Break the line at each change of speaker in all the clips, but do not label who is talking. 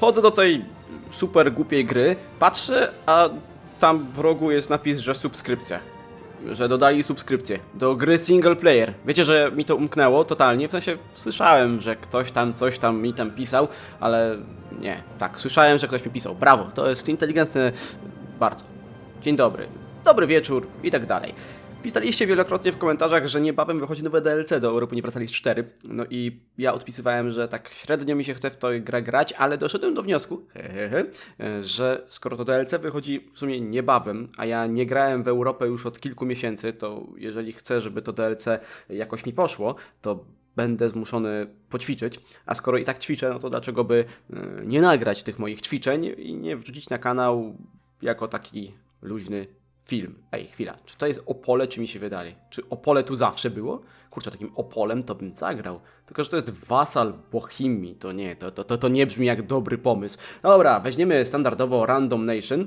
Wchodzę do tej super głupiej gry, patrzę, a tam w rogu jest napis, że subskrypcja. Że dodali subskrypcję do gry single player. Wiecie, że mi to umknęło totalnie, w sensie słyszałem, że ktoś tam coś tam mi tam pisał, ale nie, tak, słyszałem, że ktoś mi pisał. Brawo, to jest inteligentne bardzo. Dzień dobry, dobry wieczór i tak dalej. Pisaliście wielokrotnie w komentarzach, że niebawem wychodzi nowe DLC do Europy Universalis 4. No i ja odpisywałem, że tak średnio mi się chce w tę grę grać, ale doszedłem do wniosku, że skoro to DLC wychodzi w sumie niebawem, a ja nie grałem w Europę już od kilku miesięcy, to jeżeli chcę, żeby to DLC jakoś mi poszło, to będę zmuszony poćwiczyć, a skoro i tak ćwiczę, no to dlaczego by y, nie nagrać tych moich ćwiczeń i nie wrzucić na kanał jako taki luźny film. Ej, chwila, czy to jest Opole, czy mi się wydaje? Czy Opole tu zawsze było? Kurczę, takim Opolem to bym zagrał. Tylko, że to jest wasal Bohemii, to nie, to, to, to, to nie brzmi jak dobry pomysł. Dobra, weźmiemy standardowo Random Nation.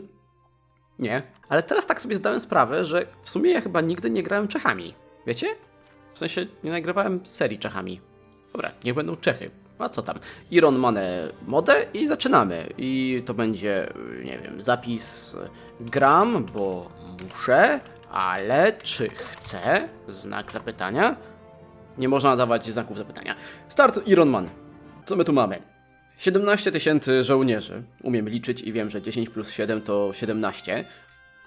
Nie, ale teraz tak sobie zdałem sprawę, że w sumie ja chyba nigdy nie grałem Czechami. Wiecie? W sensie nie nagrywałem serii Czechami. Dobra, niech będą Czechy. A co tam? Iron Mane modę i zaczynamy. I to będzie, nie wiem, zapis gram, bo muszę, ale czy chcę? Znak zapytania. Nie można dawać znaków zapytania. Start Iron Man. Co my tu mamy? 17 tysięcy żołnierzy. Umiem liczyć i wiem, że 10 plus 7 to 17.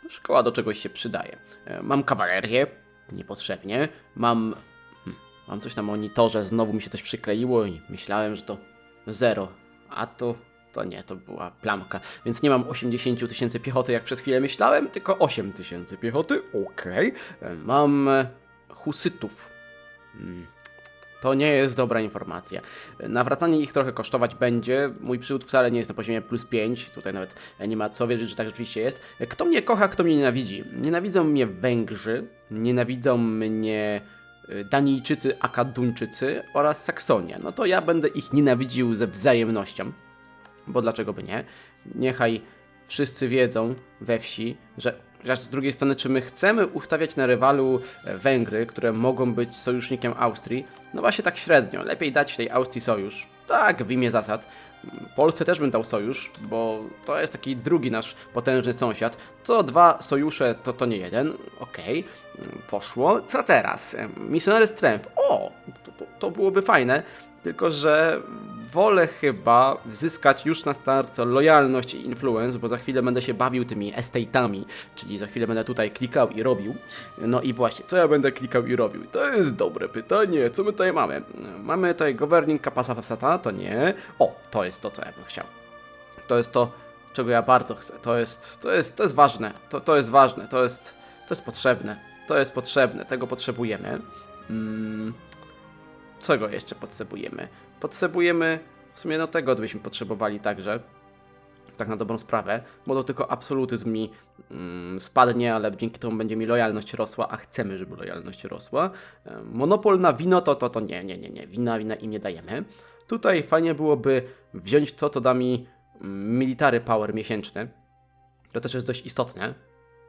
Szkoła do czegoś się przydaje. E, Mam kawalerię, niepotrzebnie. Mam. Mam coś na monitorze, znowu mi się coś przykleiło i myślałem, że to zero. A to. To nie, to była plamka. Więc nie mam 80 tysięcy piechoty, jak przez chwilę myślałem, tylko 8 tysięcy piechoty. Okej. E, Mam e, husytów. Hmm. To nie jest dobra informacja. Nawracanie ich trochę kosztować będzie. Mój przywód wcale nie jest na poziomie plus 5. Tutaj nawet nie ma co wierzyć, że tak rzeczywiście jest. Kto mnie kocha, kto mnie nienawidzi? Nienawidzą mnie Węgrzy, nienawidzą mnie Danijczycy, Akaduńczycy oraz Saksonia. No to ja będę ich nienawidził ze wzajemnością. Bo dlaczego by nie? Niechaj wszyscy wiedzą we wsi, że chociaż z drugiej strony, czy my chcemy ustawiać na rywalu e, Węgry, które mogą być sojusznikiem Austrii? No właśnie tak średnio. Lepiej dać tej Austrii sojusz. Tak, w imię zasad. Polsce też bym dał sojusz, bo to jest taki drugi nasz potężny sąsiad. Co dwa sojusze, to to nie jeden. Okej, poszło. Co teraz? Missionary Strength. O, to, to byłoby fajne. Tylko, że wolę chyba zyskać już na start lojalność i influence, bo za chwilę będę się bawił tymi estate'ami, czyli za chwilę będę tutaj klikał i robił. No i właśnie, co ja będę klikał i robił? To jest dobre pytanie. Co my tutaj mamy? Mamy tutaj governing capacity, to nie. O, to jest to, co ja bym chciał. To jest to, czego ja bardzo chcę. To jest, to jest, to jest ważne. To, to jest ważne. To jest, to jest potrzebne. To jest potrzebne. Tego potrzebujemy. Mm. Czego jeszcze potrzebujemy? Potrzebujemy, w sumie no tego byśmy potrzebowali także, tak na dobrą sprawę, bo to tylko absolutyzm mi mm, spadnie, ale dzięki temu będzie mi lojalność rosła, a chcemy, żeby lojalność rosła. E, Monopol na wino to, to, to nie, nie, nie, nie, wina, wina im nie dajemy. Tutaj fajnie byłoby wziąć to, to da mi mm, military power miesięczny. To też jest dość istotne.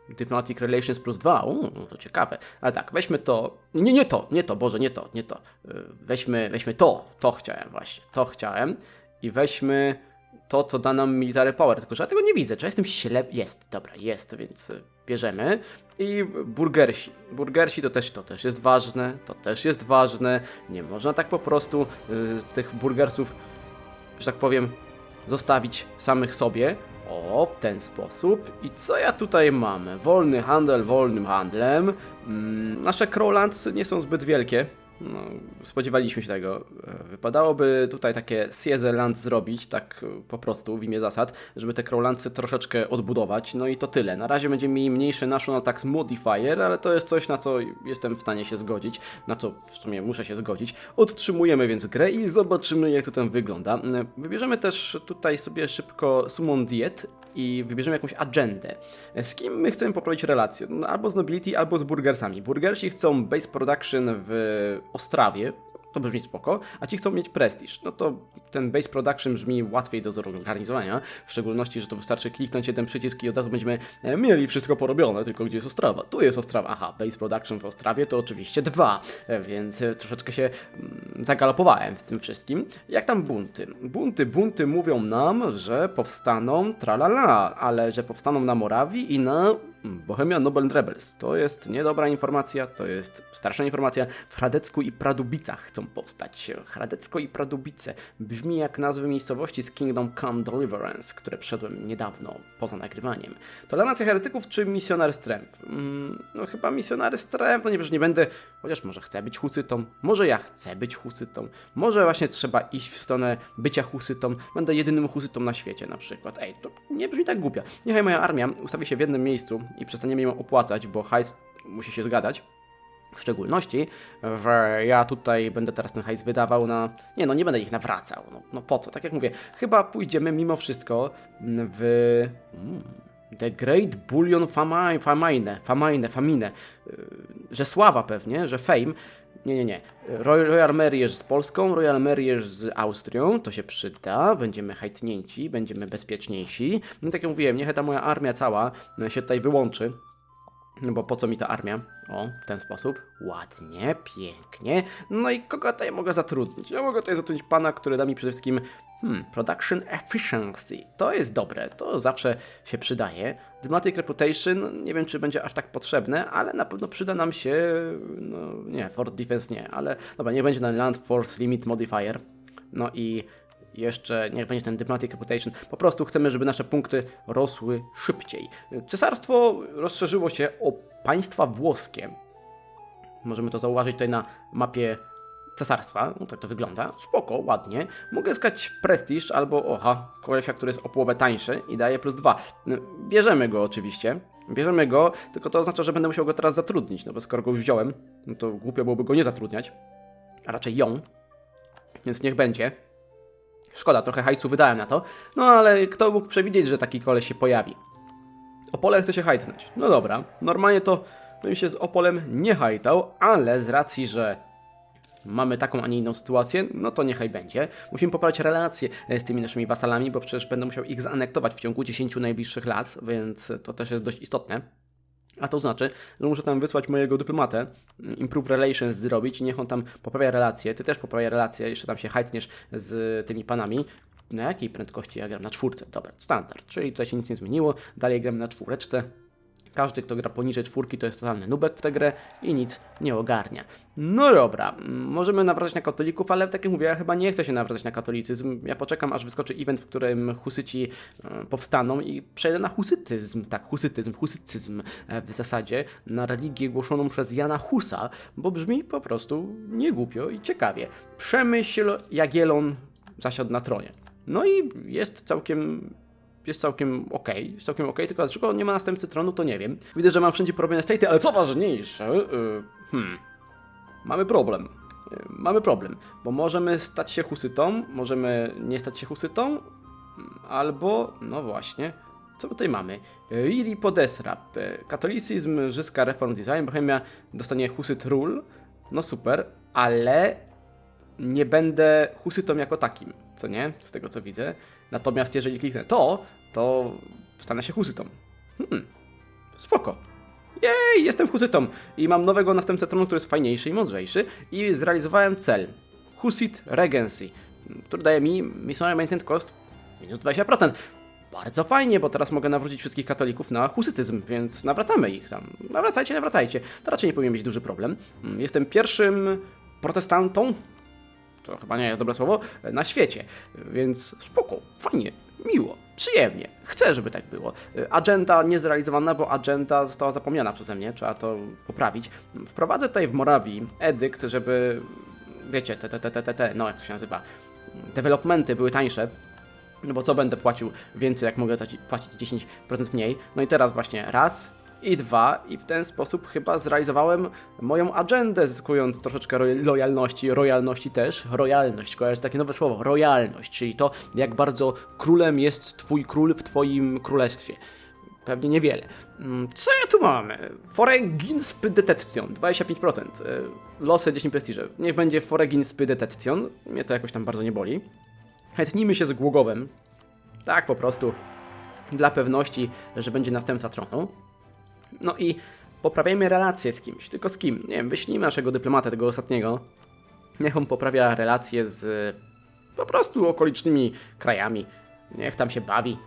Diplomatic Relations plus 2, uuu, to ciekawe. Ale tak, weźmy to. Nie, nie to, nie to, Boże, nie to, nie to. Yy, Weźmy, weźmy to, to chciałem właśnie, to chciałem. I weźmy to, co da nam Military Power, tylko że ja tego nie widzę. Czy ja jestem ślep? Jest, dobra, jest, więc y, bierzemy. I burgersi. Burgersi to też, to też jest ważne, to też jest ważne. Nie można tak po prostu y, z tych burgersów, że tak powiem, zostawić samych sobie. O, w ten sposób. I co ja tutaj mam? Wolny handel wolnym handlem. Mm, nasze Crowlands nie są zbyt wielkie. No, spodziewaliśmy się tego. E, Wypadałoby tutaj takie Sieze Land zrobić, tak e, po prostu w imię zasad, żeby te Crowlandsy troszeczkę odbudować. No i to tyle. Na razie będziemy mieli mniejszy National Tax Modifier, ale to jest coś, na co jestem w stanie się zgodzić. Na co w sumie muszę się zgodzić. Odtrzymujemy więc grę i zobaczymy, jak to tam wygląda. E, Wybierzemy też tutaj sobie szybko Summon Diet i wybierzemy jakąś agendę. Z kim my chcemy poprawić relacje? No, albo z Nobility, albo z Burgersami. Burgersi chcą base production w Ostrawie. to brzmi spoko, a ci chcą mieć prestiż, no to ten base production brzmi łatwiej do zorganizowania, w szczególności, że to wystarczy kliknąć jeden przycisk i od razu będziemy e, mieli wszystko porobione, tylko gdzie jest Ostrawa? Tu jest Ostrawa, aha, base production w Ostrawie to oczywiście dwa, e, więc e, troszeczkę się mm, zagalopowałem w tym wszystkim. Jak tam bunty? Bunty, bunty mówią nam, że powstaną tralala, ale że powstaną na Morawii i na Bohemia Noble Rebels. To jest niedobra informacja, to jest starsza informacja. W Hradecku i Pradubicach chcą powstać. Hradecko i Pradubice brzmi jak nazwy miejscowości z Kingdom Come Deliverance, które przeszedłem niedawno, poza nagrywaniem. Tolerancja heretyków czy misjonary strength? Mm, no chyba misjonary strength, no nie, przecież nie będę, chociaż może chcę być husytą, może ja chcę być husytą, może właśnie trzeba iść w stronę bycia husytą, będę jedynym husytą na świecie na przykład. Ej, to nie brzmi tak głupio. Niechaj moja armia ustawi się w jednym miejscu i przestaniemy ją opłacać, bo hajs musi się zgadzać. W szczególności, że ja tutaj będę teraz ten hajs wydawał na. Nie, no nie będę ich nawracał. No, no po co? Tak jak mówię, chyba pójdziemy mimo wszystko w. Mm, The Great Bullion Famine, Famine, Famine, Famine. Yy, Że sława pewnie, że fame. Nie, nie, nie. Roy- Royal Marriage z Polską, Royal Marriage z Austrią, to się przyda, będziemy hajtnięci, będziemy bezpieczniejsi. No tak jak mówiłem, niech ta moja armia cała e, się tutaj wyłączy. No bo po co mi ta armia? O, w ten sposób. Ładnie, pięknie. No i kogo tutaj mogę zatrudnić? Ja mogę tutaj zatrudnić pana, który da mi przede wszystkim hmm, production efficiency. To jest dobre, to zawsze się przydaje. Diplomatic reputation, nie wiem czy będzie aż tak potrzebne, ale na pewno przyda nam się, no nie, Fort Defense nie, ale dobra, nie będzie na Land Force Limit Modifier. No i jeszcze niech będzie ten Diplomatic Reputation. Po prostu chcemy, żeby nasze punkty rosły szybciej. Cesarstwo rozszerzyło się o państwa włoskie. Możemy to zauważyć tutaj na mapie cesarstwa. No tak to wygląda. Spoko, ładnie. Mogę skać prestiż albo, oha, kolesia, który jest o połowę tańszy i daje plus dwa. No, Bierzemy go oczywiście. Bierzemy go, tylko to oznacza, że będę musiał go teraz zatrudnić, no bo skoro go już wziąłem, no to głupio byłoby go nie zatrudniać. A raczej ją. Więc niech będzie. Szkoda, trochę hajsu wydałem na to. No ale kto mógł przewidzieć, że taki koleś się pojawi? Opole chce się hajtnąć. No dobra, normalnie to bym się z Opolem nie hajtał, ale z racji, że mamy taką, a nie inną sytuację, no to niechaj będzie. Musimy poprawić relacje e, z tymi naszymi wasalami, bo przecież będę musiał ich zaanektować w ciągu 10 najbliższych lat, więc to też jest dość istotne. A to znaczy, że muszę tam wysłać mojego dyplomatę, mm, improve relations zrobić niech on tam poprawia relacje. Ty też poprawiaj relacje, jeszcze tam się hajtniesz z tymi panami. Na jakiej prędkości ja gram? Na czwórce, dobra, standard. Czyli tutaj się nic nie zmieniło, dalej gramy na czwóreczce. Każdy, kto gra poniżej czwórki, to jest totalny nubek w tę grę i nic nie ogarnia. No dobra, mm, możemy nawracać na katolików, ale tak jak mówię, ja chyba nie chcę się nawracać na katolicyzm. Ja poczekam, aż wyskoczy event, w którym husyci e, powstaną i przejdę na husytyzm. Tak, husytyzm, husycyzm e, w zasadzie, na religię głoszoną przez Jana Husa, bo brzmi po prostu niegłupio i ciekawie. Przemyśl Jagielon zasiadł na tronie. No i jest całkiem jest całkiem okej, jest całkiem okej, tylko dlaczego nie ma następcy tronu, to nie wiem. Widzę, że mam wszędzie porobione state'y, ale co ważniejsze, yy, hmm, mamy problem. Yy, mamy problem, bo możemy stać się husytą, możemy nie stać się husytą, albo, no właśnie, co tutaj mamy? Lili Podesrap, katolicyzm, Żyska Reform Design, Bohemia dostanie husyt rule, no super, ale nie będę husytą jako takim, co nie? Z tego co widzę. Natomiast jeżeli kliknę to, to stanę się husytą. Hmm, spoko. Jej, jestem husytą i mam nowego następcę tronu, który jest fajniejszy i mądrzejszy i zrealizowałem cel. Husit Regency, który daje mi Missionary Maintained Cost minus 20%. Bardzo fajnie, bo teraz mogę nawrócić wszystkich katolików na husytyzm, więc nawracamy ich tam. Nawracajcie, nawracajcie. To raczej nie powinien być duży problem. Mm, Jestem pierwszym protestantą, to chyba nie jest dobre słowo, na świecie. Więc spoko, fajnie, miło, przyjemnie. Chcę, żeby tak było. Agenda niezrealizowana, bo agenda została zapomniana przeze mnie, trzeba to poprawić. Wprowadzę tutaj w Morawii edykt, żeby, wiecie, te, te, te, te, te, no jak to się nazywa, developmenty były tańsze, no bo co będę płacił więcej, jak mogę płacić 10% mniej. No i teraz właśnie raz i dwa i w ten sposób chyba zrealizowałem moją agendę, zyskując troszeczkę lojalności, rojalności też. Rojalność, kojarzy takie nowe słowo, rojalność, czyli to jak bardzo królem jest twój król w twoim królestwie. pewnie niewiele. Mm, Co ja tu mam? Foreginspy Detection, 25%. E, Losy 10 prestiży. Niech będzie Foreginspy Detection. Mnie to jakoś tam bardzo nie boli. Hetnijmy się z Głogowem. Tak po prostu. Dla pewności, że będzie następca tronu. No i poprawiajmy relacje z kimś. Tylko z kim? Nie wiem, wyślijmy naszego dyplomata, tego ostatniego. Niech on poprawia relacje z po prostu okolicznymi krajami. Niech tam się bawi.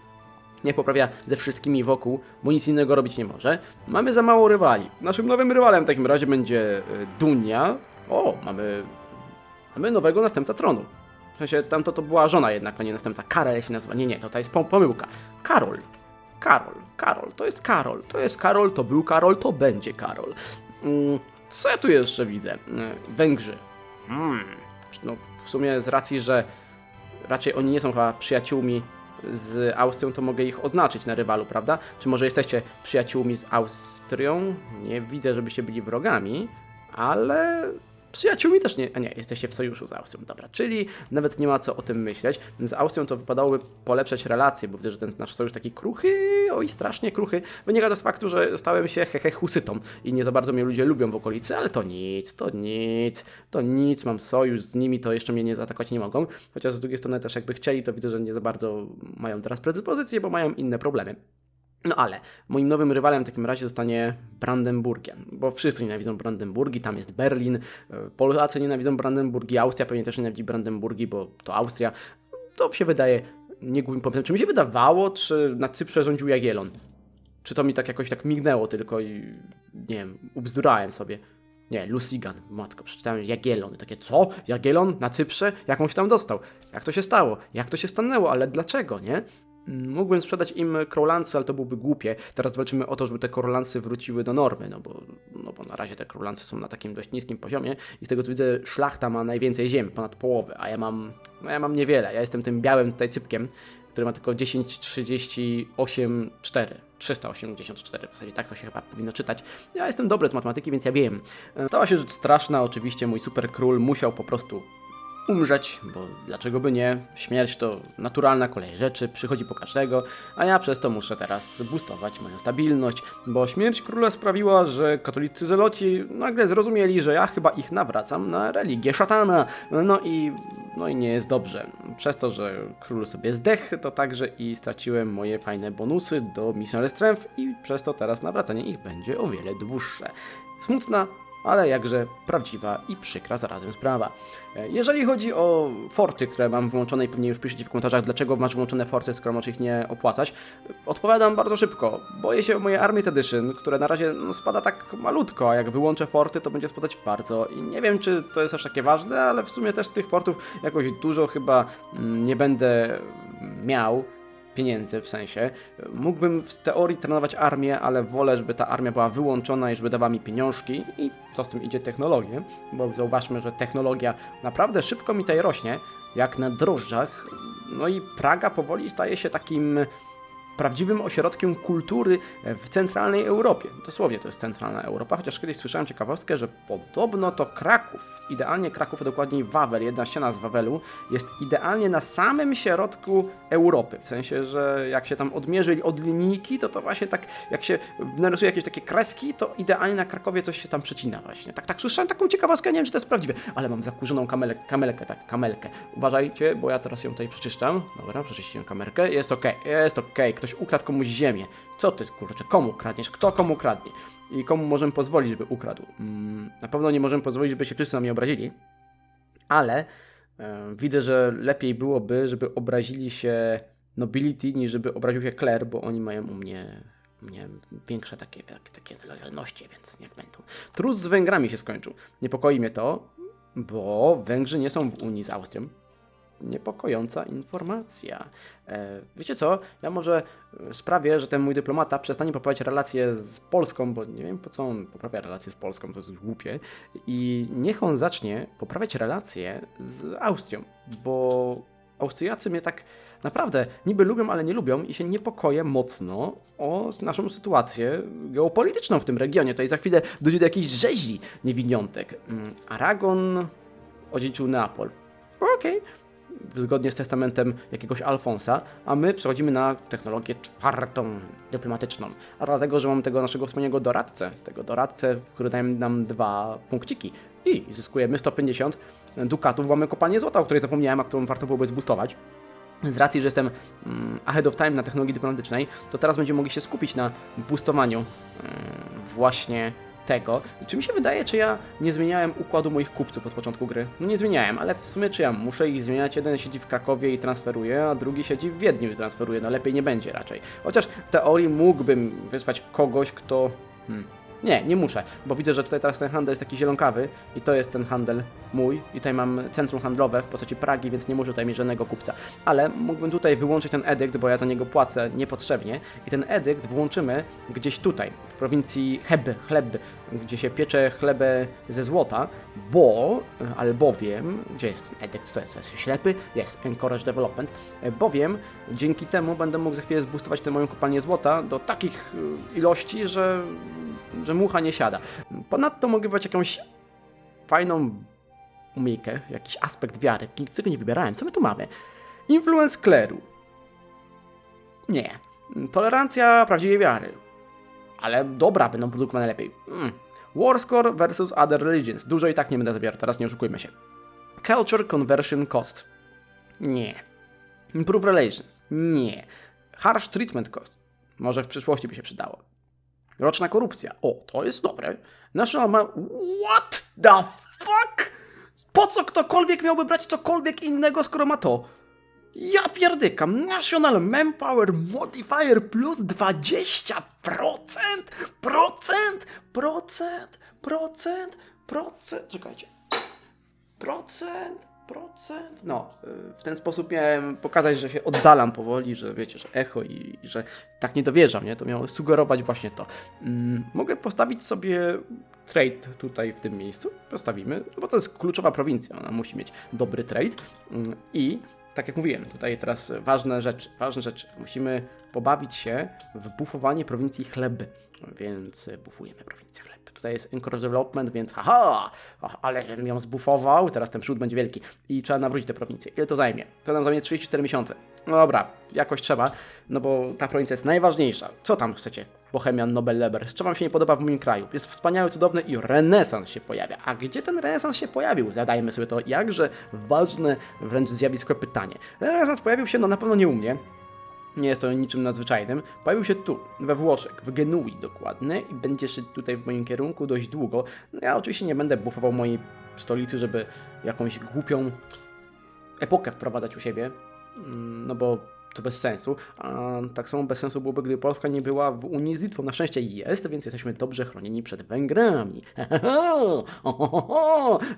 Niech poprawia ze wszystkimi wokół, bo nic innego robić nie może. Mamy za mało rywali. Naszym nowym rywalem w takim razie będzie e, Dunia. O, mamy, mamy nowego następca tronu. W sensie tamto to była żona jednak, a nie następca. Karel się nazywa. Nie, nie, to, to jest pom- pomyłka. Karol. Karol, Karol, to jest Karol, to jest Karol, to był Karol, to będzie Karol. Mm, Co ja tu jeszcze widzę? Mm, Węgrzy. Hmm. No, w sumie z racji, że raczej oni nie są chyba przyjaciółmi z Austrią, to mogę ich oznaczyć na rywalu, prawda? Czy może jesteście przyjaciółmi z Austrią? Nie widzę, żebyście byli wrogami, ale przyjaciółmi też nie. A nie, jesteście w sojuszu z Austrią, dobra. Czyli nawet nie ma co o tym myśleć. Z Austrią to wypadałoby polepszać relacje, bo widzę, że ten nasz sojusz taki kruchy, oj strasznie kruchy, wynika to z faktu, że stałem się hehe husytą i nie za bardzo mnie ludzie lubią w okolicy, ale to nic, to nic, to nic, mam sojusz z nimi, to jeszcze mnie nie zaatakować nie mogą. Chociaż z drugiej strony też jakby chcieli, to widzę, że nie za bardzo mają teraz predyspozycje, bo mają inne problemy. No ale moim nowym rywalem w takim razie zostanie Brandenburgien, bo wszyscy nienawidzą Brandenburgii, tam jest Berlin, e, Polacy nienawidzą Brandenburgii, Austria pewnie też nienawidzi Brandenburgii, bo to Austria. To się wydaje niegłupim pomysłem. Czy mi się wydawało, czy na Cyprze rządził Jagiellon? Czy to mi tak jakoś tak mignęło tylko i nie wiem, ubzdurałem sobie. Nie, Lusigan, matko, przeczytałem Jagiellon. I takie, co? Jagiellon na Cyprze? Jak on się tam dostał? Jak to się stało? Jak to się stanęło? Ale dlaczego, nie? Mógłbym sprzedać im Crowlancy, ale to byłoby głupie. Teraz walczymy o to, żeby te Crowlancy wróciły do normy, no bo, no bo na razie te Crowlancy są na takim dość niskim poziomie i z tego co widzę, szlachta ma najwięcej ziem, ponad połowę, a ja mam, no ja mam niewiele. Ja jestem tym białym tutaj cypkiem, który ma tylko 10, 38, 4. 384, w zasadzie tak to się chyba powinno czytać. Ja jestem dobry z matematyki, więc ja wiem. E, Stała się rzecz straszna, oczywiście mój super król musiał po prostu umrzeć, bo dlaczego by nie? Śmierć to naturalna kolej rzeczy, przychodzi po każdego, a ja przez to muszę teraz boostować moją stabilność, bo śmierć króla sprawiła, że katolicy zeloci nagle zrozumieli, że ja chyba ich nawracam na religię szatana, no i, no i nie jest dobrze. Przez to, że król sobie zdech, to także i straciłem moje fajne bonusy do Missionary Strength i przez to teraz nawracanie ich będzie o wiele dłuższe. Smutna, ale jakże prawdziwa i przykra zarazem sprawa. E, Jeżeli chodzi o forty, które mam wyłączone i pewnie już piszecie w komentarzach, dlaczego masz wyłączone forty, skoro możesz ich nie opłacać, odpowiadam bardzo szybko. Boję się o moje Army Edition, które na razie no, spada tak malutko, a jak wyłączę forty, to będzie spadać bardzo. I nie wiem, czy to jest aż takie ważne, ale w sumie też z tych fortów jakoś dużo chyba mm, nie będę miał pieniędzy w sensie. Mógłbym w teorii trenować armię, ale wolę, żeby ta armia była wyłączona i żeby dawała mi pieniążki i co z tym idzie technologię, bo zauważmy, że technologia naprawdę szybko mi tutaj rośnie, jak na drożdżach. No i Praga powoli staje się takim prawdziwym ośrodkiem kultury w centralnej Europie. Dosłownie to jest centralna Europa, chociaż kiedyś słyszałem ciekawostkę, że podobno to Kraków, idealnie Kraków, a dokładniej Wawel, jedna ściana z Wawelu, jest idealnie na samym środku Europy. W sensie, że jak się tam odmierzy od linijki, to to właśnie tak, jak się narysuje jakieś takie kreski, to idealnie na Krakowie coś się tam przecina właśnie. Tak, tak, słyszałem taką ciekawostkę, nie wiem, czy to jest prawdziwe, ale mam zakurzoną kamelę, kamelkę, tak, kamelkę. Uważajcie, bo ja teraz ją tutaj przeczyszczam. Dobra, przeczyściłem kamerkę, jest okej, jest okej, ktoś ukradł komuś ziemię. Co ty, kurczę, komu kradniesz? Kto komu kradnie? I komu możemy pozwolić, żeby ukradł? Mm, na pewno nie możemy pozwolić, żeby się wszyscy na mnie obrazili, ale e, widzę, że lepiej byłoby, żeby obrazili się nobility, niż żeby obraził się Claire, bo oni mają u mnie, u mnie większe takie, takie lojalności, więc niech będą. Trus z Węgrami się skończył. Niepokoi mnie to, bo Węgrzy nie są w Unii z Austrią. Niepokojąca informacja. E, wiecie co? Ja może e, sprawię, że ten mój dyplomata przestanie poprawiać relacje z Polską, bo nie wiem po co on poprawia relacje z Polską, to jest głupie. I niech on zacznie poprawiać relacje z Austrią, bo Austriacy mnie tak naprawdę niby lubią, ale nie lubią i się niepokoję mocno o naszą sytuację geopolityczną w tym regionie. Tutaj za chwilę dojdzie do jakiejś rzezi niewiniątek. Mm, Aragon odziedziczył Neapol. Okej. Zgodnie z testamentem jakiegoś Alfonsa, a my przechodzimy na technologię czwartą, dyplomatyczną. A dlatego, że mamy tego naszego wspaniałego doradcę, tego doradcę, który daje nam dwa punkciki i zyskujemy 150 dukatów, mamy kopalnię złota, o której zapomniałem, a którą warto byłoby zboostować. Z racji, że jestem mm, ahead of time na technologii dyplomatycznej, to teraz będziemy mogli się skupić na boostowaniu mm, właśnie tego. Czy mi się wydaje, czy ja nie zmieniałem układu moich kupców od początku gry? No nie zmieniałem, ale w sumie czy ja muszę ich zmieniać? Jeden siedzi w Krakowie i transferuje, a drugi siedzi w Wiedniu i transferuje. No lepiej nie będzie raczej. Chociaż w teorii mógłbym wysłać kogoś, kto... Hmm. Nie, nie muszę, bo widzę, że tutaj teraz ten handel jest taki zielonkawy i to jest ten handel mój i tutaj mam centrum handlowe w postaci Pragi, więc nie muszę tutaj mieć żadnego kupca. Ale mógłbym tutaj wyłączyć ten edykt, bo ja za niego płacę niepotrzebnie i ten edykt włączymy gdzieś tutaj, w prowincji Heb, chleb, gdzie się piecze chlebę ze złota, bo, albowiem, gdzie jest ten edykt, co jest, jest ślepy? Jest, Encourage Development, bowiem dzięki temu będę mógł za chwilę zboostować tę moją kopalnię złota do takich y, ilości, że mucha nie siada. Ponadto mogę wybrać jakąś fajną umiejkę, jakiś aspekt wiary. Nikt tego nie wybierałem. Co my tu mamy? Influence kleru. Nie. Tolerancja prawdziwej wiary. Ale dobra, będą produkowane lepiej. Mm. War score versus other religions. Dużo i tak nie będę zabierał, teraz nie oszukujmy się. Culture conversion cost. Nie. Improve relations. Nie. Harsh treatment cost. Może w przyszłości by się przydało. Roczna korupcja. O, to jest dobre. National ma... What the fuck? Po co ktokolwiek miałby brać cokolwiek innego, skoro ma to? Ja pierdykam. National Manpower Modifier plus 20%? Procent? Procent? Procent? Procent? Czekajcie. Procent? No, y, w ten sposób miałem pokazać, że się oddalam powoli, że wiecie, że echo i, i że tak nie dowierzam, nie? To miało sugerować właśnie to. Mm, mogę postawić sobie trade tutaj w tym miejscu. Postawimy, bo to jest kluczowa prowincja, ona musi mieć dobry trade. Mm, I tak jak mówiłem, tutaj teraz ważne rzeczy, ważne rzeczy. Musimy pobawić się w bufowanie prowincji chleby, więc bufujemy prowincję chleby. Tutaj jest Encourage Development, więc haha, ale ją zbufował, teraz ten przód będzie wielki i trzeba nawrócić tę prowincję. Ile to zajmie? To nam zajmie 34 miesiące. No dobra, jakoś trzeba, no bo ta prowincja jest najważniejsza. Co tam chcecie? Bohemian, Nobel, Leber. Z czym wam się nie podoba w moim kraju? Jest wspaniały, cudowny i renesans się pojawia. A gdzie ten renesans się pojawił? Zadajmy sobie to jakże ważne, wręcz zjawiskowe pytanie. Renesans pojawił się, no na pewno nie u mnie, nie jest to niczym nadzwyczajnym. Pojawił się tu, we Włoszech, w Genui dokładnie i będzie szedł tutaj w moim kierunku dość długo. No ja oczywiście nie będę buffował mojej stolicy, żeby jakąś głupią epokę wprowadzać u siebie, mm, no bo to bez sensu. A tak samo bez sensu byłoby, gdyby Polska nie była w Unii z Litwą. Na szczęście jest, więc jesteśmy dobrze chronieni przed Węgrami.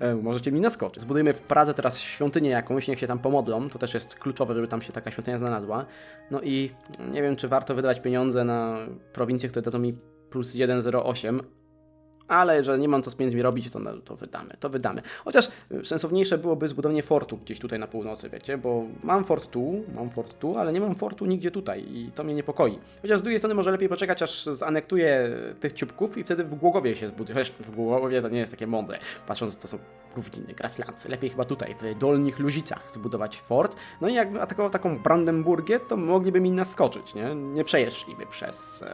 E, Możecie mi naskoczyć. Zbudujemy w Pradze teraz świątynię jakąś, niech się tam pomodlą. To też jest kluczowe, żeby tam się taka świątynia znalazła. No i nie wiem, czy warto wydawać pieniądze na prowincje, które dadzą mi plus 1,08, ale że nie mam co z pieniędzmi robić, to, to wydamy, to wydamy. Chociaż y, sensowniejsze byłoby zbudowanie fortu gdzieś tutaj na północy, wiecie, bo mam fort tu, mam fort tu, ale nie mam fortu nigdzie tutaj i to mnie niepokoi. Chociaż z drugiej strony może lepiej poczekać, aż zanektuję tych ciupków i wtedy w Głogowie się zbuduje. Chociaż w Głogowie to nie jest takie mądre, patrząc, to są równiny, grasslandsy. Lepiej chyba tutaj, w Dolnych Luzicach zbudować fort. No i jakby atakował taką Brandenburgię, to mogliby mi naskoczyć, nie? Nie przejeżdżliby przez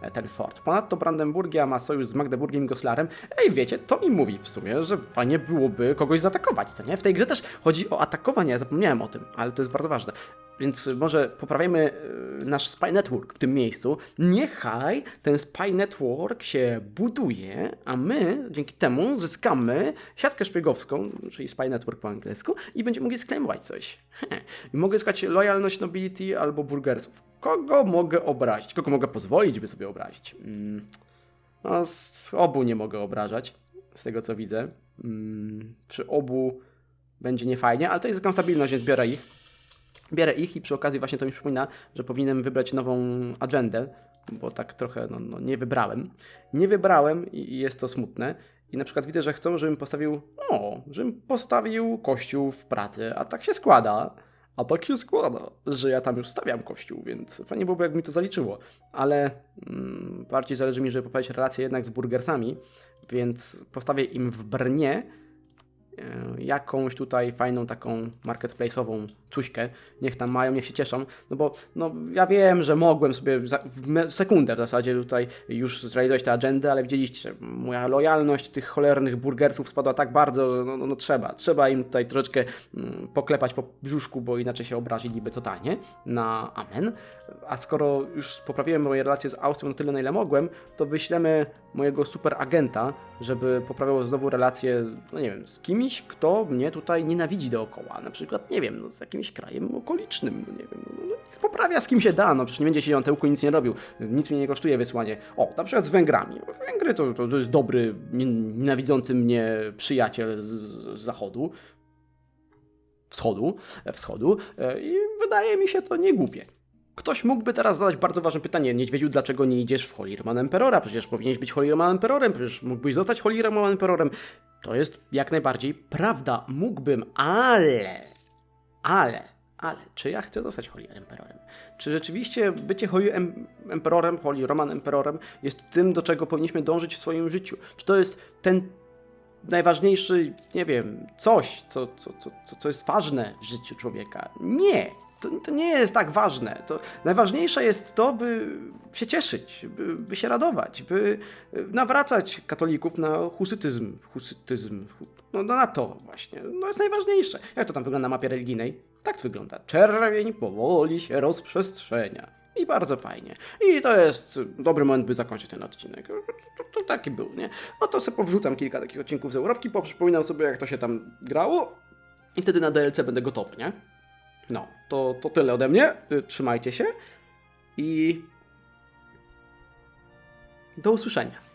e, ten fort. Ponadto Brandenburgia ma sojusz z Magdeburgiem i Goslarem. Ej, wiecie, to mi mówi w sumie, że fajnie byłoby kogoś zaatakować, co nie? W tej grze też chodzi o atakowanie, ja zapomniałem o tym, ale to jest bardzo ważne. Więc może poprawiajmy e, nasz Spy Network w tym miejscu. Niechaj ten Spy Network się buduje, a my dzięki temu zyskamy siatkę szpiegowską, czyli Spy Network po angielsku, i będziemy mogli sklejmować coś. I mogę zyskać lojalność nobility albo burgersów. Kogo mogę obrazić? Kogo mogę pozwolić, by sobie obrazić? Mm. No, z obu nie mogę obrażać, z tego co widzę. Mm. Przy obu będzie niefajnie, ale to jest taką stabilność, więc biorę ich. Bierę ich i przy okazji właśnie to mi przypomina, że powinienem wybrać nową agendę, bo tak trochę no, no, nie wybrałem. Nie wybrałem i jest to smutne. I na przykład widzę, że chcą, żebym postawił, o, żebym postawił kościół w Pradze, a tak się składa, a tak się składa, że ja tam już stawiam kościół, więc fajnie byłoby, jakby mi to zaliczyło. Ale mm, bardziej zależy mi, żeby poprawić relacje jednak z burgersami, więc postawię im w Brnie jakąś tutaj fajną taką marketplace'ową cuśkę. Niech tam mają, niech się cieszą. No bo no, ja wiem, że mogłem sobie w sekundę w zasadzie tutaj już zrealizować tę agendę, ale widzieliście, moja lojalność tych cholernych burgersów spadła tak bardzo, że no, no, no trzeba. Trzeba im tutaj troszeczkę mm, poklepać po brzuszku, bo inaczej się obraziliby totalnie na amen. A skoro już poprawiłem moje relacje z Austrią na tyle, na ile mogłem, to wyślemy mojego super agenta, żeby poprawiał znowu relacje, no nie wiem, z kimś, kto mnie tutaj nienawidzi dookoła. Na przykład, nie wiem, no, z jakimś krajem okolicznym, no, nie wiem, no, no, poprawia z kim się da, no przecież nie będzie siedział na tyłku nic nie robił, nic mnie nie kosztuje wysłanie. O, na przykład z Węgrami. Węgry to, to, to jest dobry, nie- nienawidzący mnie przyjaciel z, z zachodu, wschodu, e, wschodu e, i wydaje mi się to nie głupie. Ktoś mógłby teraz zadać bardzo ważne pytanie, Niedźwiedziu, dlaczego nie idziesz w Holy Roman Emperora? Przecież powinieneś być Holy Roman Emperorem, przecież mógłbyś zostać Holy Roman Emperorem. To jest jak najbardziej prawda, mógłbym, ale, ale, ale, czy ja chcę zostać Holy Emperorem? Czy rzeczywiście bycie Holy em Emperorem, Holy Roman Emperorem jest tym, do czego powinniśmy dążyć w swoim życiu? Czy to jest ten najważniejszy, nie wiem, coś, co, co, co, co, jest ważne w życiu człowieka. Nie, to, to nie jest tak ważne. To najważniejsze jest to, by się cieszyć, by, by się radować, by y, nawracać katolików na husytyzm. Husytyzm. hu- No, no na to właśnie. No jest najważniejsze. Jak to tam wygląda na mapie religijnej? Tak to wygląda. Czerwień powoli się rozprzestrzenia. I bardzo fajnie. I to jest dobry moment, by zakończyć ten odcinek. To, to, taki był, nie? No to sobie powrzucam kilka takich odcinków z Europki, poprzypominam sobie, jak to się tam grało i wtedy na DLC będę gotowy, nie? No, to, to tyle ode mnie. Y, Trzymajcie się i do usłyszenia.